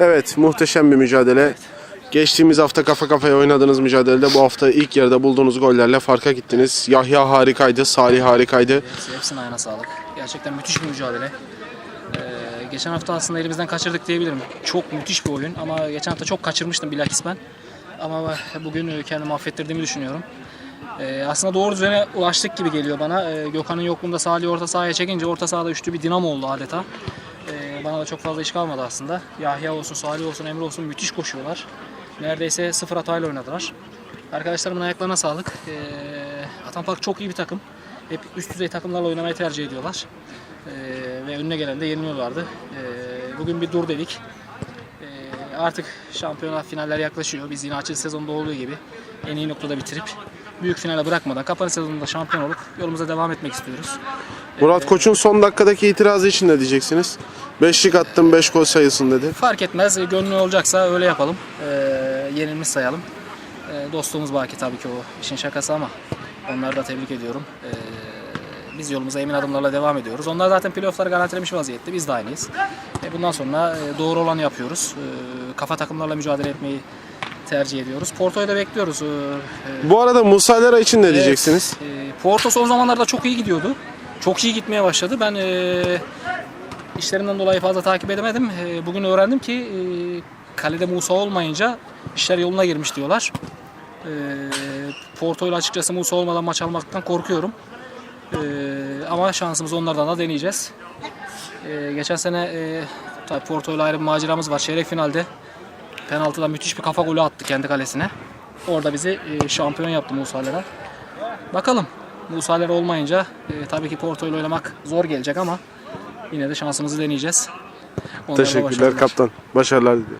Evet muhteşem bir mücadele. Geçtiğimiz hafta kafa kafaya oynadığınız mücadelede bu hafta ilk yarıda bulduğunuz gollerle farka gittiniz. Yahya harikaydı, Salih harikaydı. Hepsi- Hepsine ayağına sağlık. Gerçekten müthiş bir mücadele. Ee, geçen hafta aslında elimizden kaçırdık diyebilirim. Çok müthiş bir oyun ama geçen hafta çok kaçırmıştım bilakis ben. Ama bugün kendimi affettirdiğimi düşünüyorum. Ee, aslında doğru düzene ulaştık gibi geliyor bana. Ee, Gökhan'ın yokluğunda Salih'i orta sahaya çekince orta sahada üçlü bir dinamo oldu adeta. Ee, bana da çok fazla iş kalmadı aslında. Yahya olsun, Salih olsun, Emre olsun müthiş koşuyorlar. Neredeyse sıfır hatayla oynadılar. Arkadaşlarımın ayaklarına sağlık. Ee, Atanpark çok iyi bir takım. Hep üst düzey takımlarla oynamayı tercih ediyorlar. Ee, ve önüne gelen de yeniliyorlardı. Ee, bugün bir dur dedik. Ee, artık şampiyonlar finaller yaklaşıyor. Biz yine açık sezonda olduğu gibi en iyi noktada bitirip büyük finale bırakmadan kapanış sezonunda şampiyon olup yolumuza devam etmek istiyoruz. Murat Koç'un son dakikadaki itirazı için ne diyeceksiniz? Beşlik attım, beş gol sayılsın dedi. Fark etmez. Gönlü olacaksa öyle yapalım. Ee, yenilmiş sayalım. Ee, dostluğumuz baki tabii ki o işin şakası ama onları da tebrik ediyorum. Ee, biz yolumuza emin adımlarla devam ediyoruz. Onlar zaten playoffları garantilemiş vaziyette. Biz de aynıyız. E, bundan sonra e, doğru olanı yapıyoruz. Ee, kafa takımlarla mücadele etmeyi tercih ediyoruz. Porto'yu da bekliyoruz. Ee, e, Bu arada Musa Lera için ne diyeceksiniz? E, Porto son zamanlarda çok iyi gidiyordu. Çok iyi gitmeye başladı. Ben e, işlerimden dolayı fazla takip edemedim. E, bugün öğrendim ki e, kalede Musa olmayınca işler yoluna girmiş diyorlar. E, Porto ile açıkçası Musa olmadan maç almaktan korkuyorum. E, ama şansımızı onlardan da deneyeceğiz. Geçen sene e, tabii Porto ile ayrı bir maceramız var. Çeyrek finalde penaltıdan müthiş bir kafa golü attı kendi kalesine. Orada bizi e, şampiyon yaptı Musa Lera. Bakalım. Musa Lera olmayınca tabii ki Porto ile oynamak zor gelecek ama yine de şansımızı deneyeceğiz. Onlara Teşekkürler başarılar. kaptan. Başarılar diliyorum.